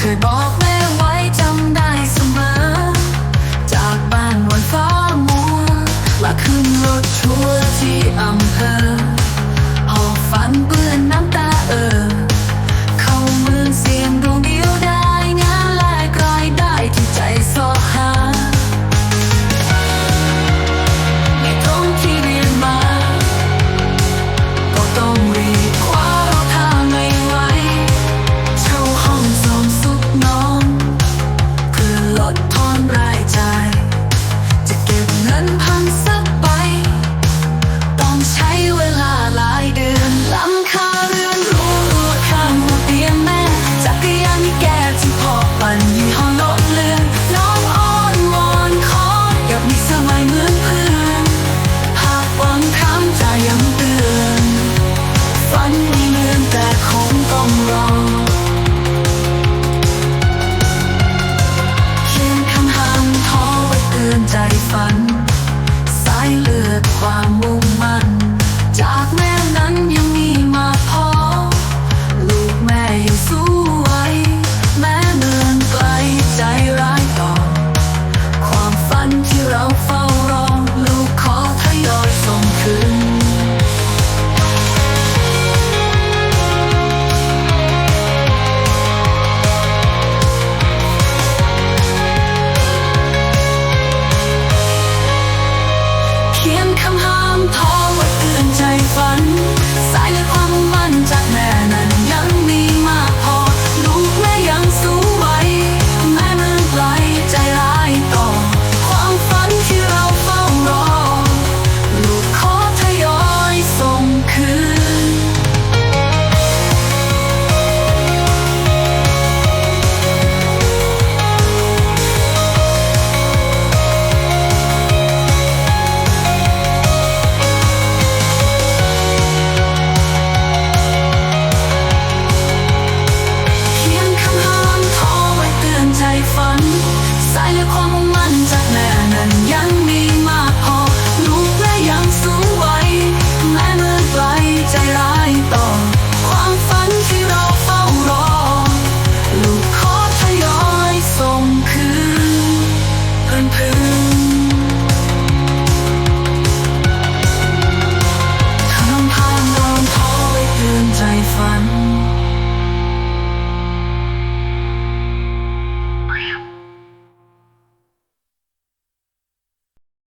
เคยบอกแม่ไว้จำได้เสมอ จากบ้านวันฟ้ามัวแลขึ้นรถทัวร์ที่อำเภอ ฝัน สายเลือดความมุ่ง One.